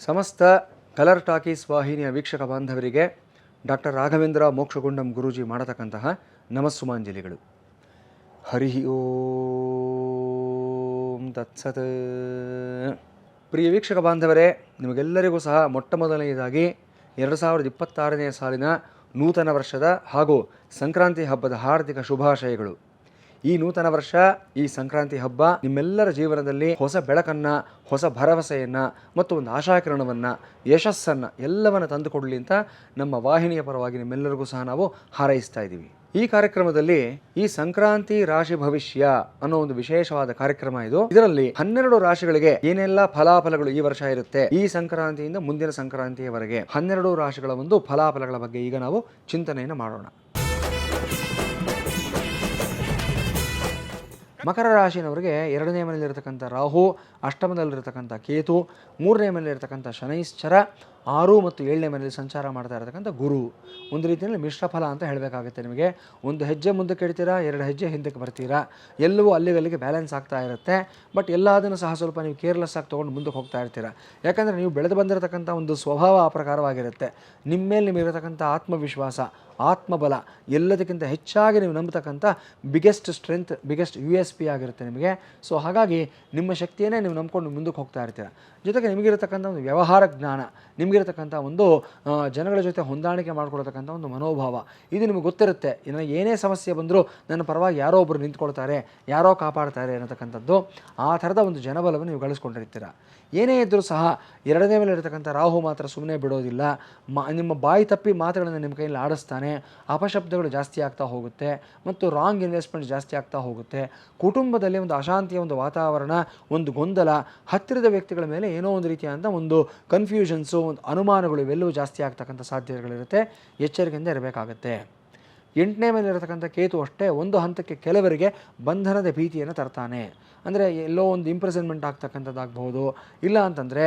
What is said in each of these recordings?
ಸಮಸ್ತ colour talkies ವಾಹಿನಿಯ ವೀಕ್ಷಕ ಬಾಂಧವರಿಗೆ ಡಾಕ್ಟರ್ ರಾಘವೇಂದ್ರ ಮೋಕ್ಷಗುಂಡಂ ಗುರೂಜಿ ಮಾಡತಕ್ಕಂತಹ ನಮಸ್ಸುಮಾಂಜಲಿಗಳು. ಹರಿ ಓಂ ತತ್ಸತ್. ಪ್ರಿಯ ವೀಕ್ಷಕ ಬಾಂಧವರೇ, ನಿಮಗೆಲ್ಲರಿಗೂ ಸಹ ಮೊಟ್ಟ ಮೊದಲನೆಯದಾಗಿ ಎರಡು ಸಾವಿರದ ಇಪ್ಪತ್ತಾರನೇ ಸಾಲಿನ ನೂತನ ವರ್ಷದ ಹಾಗೂ ಸಂಕ್ರಾಂತಿ ಹಬ್ಬದ ಹಾರ್ದಿಕ ಶುಭಾಶಯಗಳು. ಈ ನೂತನ ವರ್ಷ, ಈ ಸಂಕ್ರಾಂತಿ ಹಬ್ಬ ನಿಮ್ಮೆಲ್ಲರ ಜೀವನದಲ್ಲಿ ಹೊಸ ಬೆಳಕನ್ನ, ಹೊಸ ಭರವಸೆಯನ್ನ ಮತ್ತು ಒಂದು ಆಶಾಕಿರಣವನ್ನ, ಯಶಸ್ಸನ್ನ ಎಲ್ಲವನ್ನ ತಂದುಕೊಡಲಿ ಅಂತ ನಮ್ಮ ವಾಹಿನಿಯ ಪರವಾಗಿ ನಿಮ್ಮೆಲ್ಲರಿಗೂ ಸಹ ನಾವು ಹಾರೈಸ್ತಾ ಇದ್ದೀವಿ. ಈ ಕಾರ್ಯಕ್ರಮದಲ್ಲಿ ಈ ಸಂಕ್ರಾಂತಿ ರಾಶಿ ಭವಿಷ್ಯ ಅನ್ನೋ ಒಂದು ವಿಶೇಷವಾದ ಕಾರ್ಯಕ್ರಮ ಇದು. ಇದರಲ್ಲಿ ಹನ್ನೆರಡು ರಾಶಿಗಳಿಗೆ ಏನೆಲ್ಲ ಫಲಾಫಲಗಳು ಈ ವರ್ಷ ಇರುತ್ತೆ, ಈ ಸಂಕ್ರಾಂತಿಯಿಂದ ಮುಂದಿನ ಸಂಕ್ರಾಂತಿಯವರೆಗೆ ಹನ್ನೆರಡು ರಾಶಿಗಳ ಒಂದು ಫಲಾಫಲಗಳ ಬಗ್ಗೆ ಈಗ ನಾವು ಚಿಂತನೆಯನ್ನು ಮಾಡೋಣ. ಮಕರ ರಾಶಿನವರಿಗೆ ಎರಡನೇ ಮನೆಯಲ್ಲಿರ್ತಕ್ಕಂಥ ರಾಹು ಅಷ್ಟಮದಲ್ಲಿರತಕ್ಕಂಥ ಕೇತು ಮೂರನೇ ಮನೆಯಲ್ಲಿರತಕ್ಕಂಥ ಶನೈಶ್ಚರ ಆರು ಮತ್ತು ಏಳನೇ ಮನೆಯಲ್ಲಿ ಸಂಚಾರ ಮಾಡ್ತಾ ಇರತಕ್ಕಂಥ ಗುರು. ಒಂದು ರೀತಿಯಲ್ಲಿ ಮಿಶ್ರ ಫಲ ಅಂತ ಹೇಳಬೇಕಾಗುತ್ತೆ ನಿಮಗೆ. ಒಂದು ಹೆಜ್ಜೆ ಮುಂದಕ್ಕೆ ಇಡ್ತೀರಾ, ಎರಡು ಹೆಜ್ಜೆ ಹಿಂದಕ್ಕೆ ಬರ್ತೀರಾ? ಎಲ್ಲವೂ ಅಲ್ಲಿಗಲ್ಲಿಗೆ ಬ್ಯಾಲೆನ್ಸ್ ಆಗ್ತಾ ಇರುತ್ತೆ. ಬಟ್ ಎಲ್ಲದನ್ನು ಸಹ ಸ್ವಲ್ಪ ನೀವು ಕೇರ್ಲೆಸ್ ಆಗಿ ತೊಗೊಂಡು ಮುಂದಕ್ಕೆ ಹೋಗ್ತಾ ಇರ್ತೀರಾ? ಯಾಕಂದರೆ ನೀವು ಬೆಳೆದು ಬಂದಿರತಕ್ಕಂಥ ಒಂದು ಸ್ವಭಾವ ಆ ಪ್ರಕಾರವಾಗಿರುತ್ತೆ. ನಿಮ್ಮ ಮೇಲೆ ನಿಮಗಿರತಕ್ಕಂಥ ಆತ್ಮವಿಶ್ವಾಸ, ಆತ್ಮಬಲ ಎಲ್ಲದಕ್ಕಿಂತ ಹೆಚ್ಚಾಗಿ ನೀವು ನಂಬತಕ್ಕಂಥ biggest strength biggest U S P ಆಗಿರುತ್ತೆ ನಿಮಗೆ. ಸೊ ಹಾಗಾಗಿ ನಿಮ್ಮ ಶಕ್ತಿಯನ್ನೇ ನೀವು ನಂಬ್ಕೊಂಡು ಮುಂದಕ್ಕೆ ಹೋಗ್ತಾ ಇರ್ತೀರ? ಜೊತೆಗೆ ನಿಮಗಿರತಕ್ಕಂಥ ಒಂದು ವ್ಯವಹಾರ ಜ್ಞಾನ ನಿಮಗಿರತಕ್ಕಂಥ ಒಂದು ಜನಗಳ ಜೊತೆ ಹೊಂದಾಣಿಕೆ ಮಾಡ್ಕೊಳ್ತಕ್ಕಂಥ ಒಂದು ಮನೋಭಾವ. ಇದು ನಿಮಗೆ ಗೊತ್ತಿರುತ್ತೆ. ಇನ್ನು ಏನೇ ಸಮಸ್ಯೆ ಬಂದರೂ ನನ್ನ ಪರವಾಗಿ ಯಾರೋ ಒಬ್ಬರು ನಿಂತ್ಕೊಳ್ತಾರೆ, ಯಾರೋ ಕಾಪಾಡ್ತಾರೆ ಅನ್ನತಕ್ಕಂಥದ್ದು, ಆ ಥರದ ಒಂದು ಜನಬಲವನ್ನು ನೀವು ಗಳಿಸ್ಕೊಂಡಿರ್ತೀರ. ಏನೇ ಇದ್ದರೂ ಸಹ ಎರಡನೇ ಮೇಲೆ ಇರತಕ್ಕಂಥ ರಾಹು ಮಾತ್ರ ಸುಮ್ಮನೆ ಬಿಡೋದಿಲ್ಲ. ಮ, ನಿಮ್ಮ ಬಾಯಿ ತಪ್ಪಿ ಮಾತುಗಳನ್ನು ನಿಮ್ಮ ಕೈಯಲ್ಲಿ ಆಡಿಸ್ತಾನೆ, ಅಪಶಬ್ದಗಳು ಜಾಸ್ತಿ ಆಗ್ತಾ ಹೋಗುತ್ತೆ ಮತ್ತು ರಾಂಗ್ ಇನ್ವೆಸ್ಟ್ಮೆಂಟ್ ಜಾಸ್ತಿ ಆಗ್ತಾ ಹೋಗುತ್ತೆ. ಕುಟುಂಬದಲ್ಲಿ ಒಂದು ಅಶಾಂತಿಯ ಒಂದು ವಾತಾವರಣ, ಒಂದು ಗೊಂದಲ, ಹತ್ತಿರದ ವ್ಯಕ್ತಿಗಳ ಮೇಲೆ ಏನೋ ಒಂದು ರೀತಿಯಾದಂಥ ಒಂದು ಕನ್ಫ್ಯೂಷನ್ಸು ಅನುಮಾನಗಳು ಇವೆಲ್ಲವೂ ಜಾಸ್ತಿ ಆಗ್ತಕ್ಕಂಥ ಸಾಧ್ಯತೆಗಳಿರುತ್ತೆ. ಎಚ್ಚರಿಕೆಯಿಂದ ಇರಬೇಕಾಗತ್ತೆ. ಎಂಟನೇ ಮೇಲೆ ಇರತಕ್ಕಂಥ ಕೇತು ಅಷ್ಟೇ ಒಂದು ಹಂತಕ್ಕೆ ಕೆಲವರಿಗೆ ಬಂಧನದ ಭೀತಿಯನ್ನು ತರ್ತಾನೆ. ಅಂದರೆ ಎಲ್ಲೋ ಒಂದು ಇಂಪ್ರೆಸನ್ಮೆಂಟ್ ಆಗ್ತಕ್ಕಂಥದ್ದಾಗ್ಬೋದು ಇಲ್ಲ ಅಂತಂದರೆ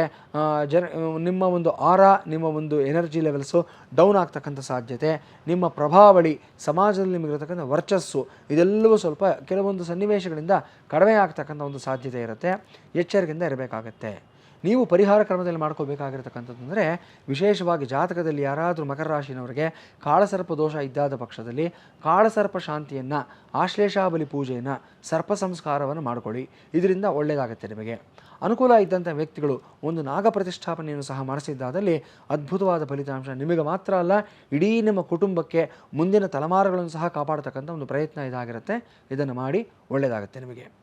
ಜನ, ನಿಮ್ಮ ಒಂದು ಆರ ನಿಮ್ಮ ಒಂದು ಎನರ್ಜಿ ಲೆವೆಲ್ಸು ಡೌನ್ ಆಗ್ತಕ್ಕಂಥ ಸಾಧ್ಯತೆ. ನಿಮ್ಮ ಪ್ರಭಾವಳಿ, ಸಮಾಜದಲ್ಲಿ ನಿಮಗಿರತಕ್ಕಂಥ ವರ್ಚಸ್ಸು, ಇದೆಲ್ಲವೂ ಸ್ವಲ್ಪ ಕೆಲವೊಂದು ಸನ್ನಿವೇಶಗಳಿಂದ ಕಡಿಮೆ ಆಗ್ತಕ್ಕಂಥ ಒಂದು ಸಾಧ್ಯತೆ ಇರುತ್ತೆ. ಎಚ್ಚರಿಕೆಯಿಂದ ಇರಬೇಕಾಗತ್ತೆ. ನೀವು ಪರಿಹಾರ ಕ್ರಮದಲ್ಲಿ ಮಾಡ್ಕೋಬೇಕಾಗಿರ್ತಕ್ಕಂಥದ್ದು ಅಂದರೆ ವಿಶೇಷವಾಗಿ ಜಾತಕದಲ್ಲಿ ಯಾರಾದರೂ ಮಕರ ರಾಶಿನವರಿಗೆ ಕಾಳಸರ್ಪ ದೋಷ ಇದ್ದಾದ ಪಕ್ಷದಲ್ಲಿ ಕಾಳಸರ್ಪ ಶಾಂತಿಯನ್ನು, ಆಶ್ಲೇಷಾಬಲಿ ಪೂಜೆಯನ್ನು, ಸರ್ಪ ಸಂಸ್ಕಾರವನ್ನು ಮಾಡಿಕೊಳ್ಳಿ. ಇದರಿಂದ ಒಳ್ಳೆಯದಾಗುತ್ತೆ ನಿಮಗೆ. ಅನುಕೂಲ ಇದ್ದಂಥ ವ್ಯಕ್ತಿಗಳು ಒಂದು ನಾಗ ಪ್ರತಿಷ್ಠಾಪನೆಯನ್ನು ಸಹ ಮಾಡಿಸಿದ್ದಾದಲ್ಲಿ ಅದ್ಭುತವಾದ ಫಲಿತಾಂಶ. ನಿಮಗೆ ಮಾತ್ರ ಅಲ್ಲ, ಇಡೀ ನಿಮ್ಮ ಕುಟುಂಬಕ್ಕೆ ಮುಂದಿನ ತಲೆಮಾರುಗಳನ್ನು ಸಹ ಕಾಪಾಡತಕ್ಕಂಥ ಒಂದು ಪ್ರಯತ್ನ ಇದಾಗಿರುತ್ತೆ. ಇದನ್ನು ಮಾಡಿ ಒಳ್ಳೆಯದಾಗುತ್ತೆ ನಿಮಗೆ.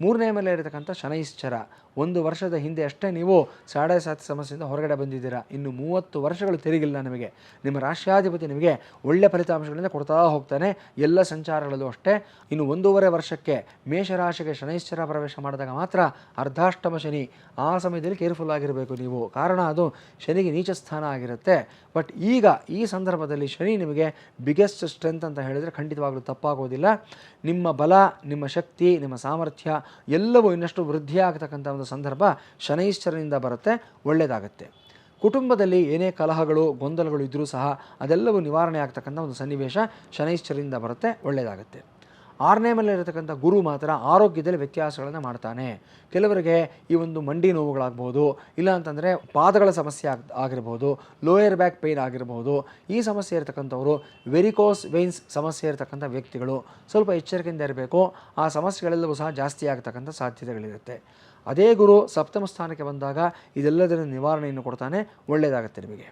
ಮೂರನೇ ಮೇಲೆ ಇರತಕ್ಕಂಥ ಶನೈಶ್ಚರ ಒಂದು ವರ್ಷದ ಹಿಂದೆ ಅಷ್ಟೇ ನೀವು ಸಾಡೆ ಸಾತ್ ಸಮಸ್ಯೆಯಿಂದ ಹೊರಗಡೆ ಬಂದಿದ್ದೀರಾ. ಇನ್ನು ಮೂವತ್ತು ವರ್ಷಗಳು ತೆರಿಗಿಲ್ಲ ನಿಮಗೆ. ನಿಮ್ಮ ರಾಷ್ಟ್ರಾಧಿಪತಿ ನಿಮಗೆ ಒಳ್ಳೆಯ ಫಲಿತಾಂಶಗಳಿಂದ ಕೊಡ್ತಾ ಹೋಗ್ತಾನೆ. ಎಲ್ಲ ಸಂಚಾರಗಳಲ್ಲೂ ಅಷ್ಟೇ. ಇನ್ನು ಒಂದೂವರೆ ವರ್ಷಕ್ಕೆ ಮೇಷರಾಶಿಗೆ ಶನೈಶ್ಚರ ಪ್ರವೇಶ ಮಾಡಿದಾಗ ಮಾತ್ರ ಅರ್ಧಾಷ್ಟಮ ಶನಿ ಆ ಸಮಯದಲ್ಲಿ ಕೇರ್ಫುಲ್ ಆಗಿರಬೇಕು ನೀವು. ಕಾರಣ ಅದು ಶನಿಗೆ ನೀಚ ಸ್ಥಾನ ಆಗಿರುತ್ತೆ. ಬಟ್ ಈಗ ಈ ಸಂದರ್ಭದಲ್ಲಿ ಶನಿ ನಿಮಗೆ ಬಿಗ್ಗೆಸ್ಟ್ ಸ್ಟ್ರೆಂತ್ ಅಂತ ಹೇಳಿದರೆ ಖಂಡಿತವಾಗಲೂ ತಪ್ಪಾಗೋದಿಲ್ಲ. ನಿಮ್ಮ ಬಲ, ನಿಮ್ಮ ಶಕ್ತಿ, ನಿಮ್ಮ ಸಾಮರ್ಥ್ಯ ಎಲ್ಲವೂ ಇನ್ನಷ್ಟು ವೃದ್ಧಿ ಆಗತಕ್ಕಂಥ ಒಂದು ಸಂದರ್ಭ ಶನೈಶ್ಚರನಿಂದ ಬರುತ್ತೆ ಒಳ್ಳೆಯದಾಗುತ್ತೆ ಕುಟುಂಬದಲ್ಲಿ ಏನೇ ಕಲಹಗಳು, ಗೊಂದಲಗಳು ಇದ್ದರೂ ಸಹ ಅದೆಲ್ಲವೂ ನಿವಾರಣೆ ಆಗ್ತಕ್ಕಂಥ ಒಂದು ಸನ್ನಿವೇಶ ಶನೈಶ್ಚರನಿಂದ ಬರುತ್ತೆ ಒಳ್ಳೆಯದಾಗುತ್ತೆ ಆರನೇ ಮೇಲೆ ಇರತಕ್ಕಂಥ ಗುರು ಮಾತ್ರ ಆರೋಗ್ಯದಲ್ಲಿ ವ್ಯತ್ಯಾಸಗಳನ್ನು ಮಾಡ್ತಾನೆ. ಕೆಲವರಿಗೆ ಈ ಒಂದು ಮಂಡಿ ನೋವುಗಳಾಗ್ಬೋದು, ಇಲ್ಲ ಅಂತಂದರೆ ಪಾದಗಳ ಸಮಸ್ಯೆ ಆಗ್, ಆಗಿರ್ಬೋದು ಲೋಯರ್ ಬ್ಯಾಕ್ ಪೇಯ್ನ್ ಆಗಿರ್ಬೋದು, ಈ ಸಮಸ್ಯೆ ಇರತಕ್ಕಂಥವ್ರು ವೆರಿಕೋಸ್ ವೆಯ್ನ್ಸ್ ಸಮಸ್ಯೆ ಇರತಕ್ಕಂಥ ವ್ಯಕ್ತಿಗಳು. ಸ್ವಲ್ಪ ಎಚ್ಚರಿಕೆಯಿಂದ ಇರಬೇಕು, ಆ ಸಮಸ್ಯೆಗಳೆಲ್ಲವೂ ಸಹ ಜಾಸ್ತಿ ಆಗ್ತಕ್ಕಂಥ ಸಾಧ್ಯತೆಗಳಿರುತ್ತೆ. ಅದೇ ಗುರು ಸಪ್ತಮ ಸ್ಥಾನಕ್ಕೆ ಬಂದಾಗ ಇದೆಲ್ಲದರ ನಿವಾರಣೆಯನ್ನು ಕೊಡ್ತಾನೆ ಒಳ್ಳೆಯದಾಗುತ್ತೆ ನಿಮಗೆ.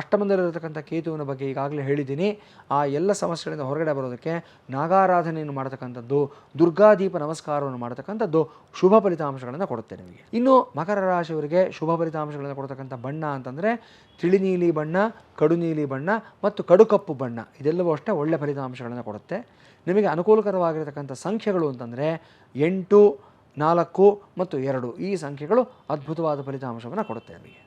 ಅಷ್ಟಮದಲ್ಲಿರತಕ್ಕಂಥ ಕೇತುವಿನ ಬಗ್ಗೆ ಈಗಾಗಲೇ ಹೇಳಿದ್ದೀನಿ. ಆ ಎಲ್ಲ ಸಮಸ್ಯೆಗಳಿಂದ ಹೊರಗಡೆ ಬರೋದಕ್ಕೆ ನಾಗಾರಾಧನೆಯನ್ನು ಮಾಡತಕ್ಕಂಥದ್ದು, ದುರ್ಗಾದೀಪ ನಮಸ್ಕಾರವನ್ನು ಮಾಡತಕ್ಕಂಥದ್ದು ಶುಭ ಫಲಿತಾಂಶಗಳನ್ನು ಕೊಡುತ್ತೆ ನಿಮಗೆ. ಇನ್ನು ಮಕರ ರಾಶಿಯವರಿಗೆ ಶುಭ ಫಲಿತಾಂಶಗಳನ್ನು ಕೊಡತಕ್ಕಂಥ ಬಣ್ಣ ಅಂತಂದರೆ ತಿಳಿನೀಲಿ ಬಣ್ಣ, ಕಡುನೀಲಿ ಬಣ್ಣ ಮತ್ತು ಕಡುಕಪ್ಪು ಬಣ್ಣ. ಇದೆಲ್ಲವೂ ಅಷ್ಟೇ ಒಳ್ಳೆ ಫಲಿತಾಂಶಗಳನ್ನು ಕೊಡುತ್ತೆ. ನಿಮಗೆ ಅನುಕೂಲಕರವಾಗಿರತಕ್ಕಂಥ ಸಂಖ್ಯೆಗಳು ಅಂತಂದರೆ ಎಂಟು, ನಾಲ್ಕು ಮತ್ತು ಎರಡು. ಈ ಸಂಖ್ಯೆಗಳು ಅದ್ಭುತವಾದ ಫಲಿತಾಂಶವನ್ನು ಕೊಡುತ್ತೆ ನಮಗೆ.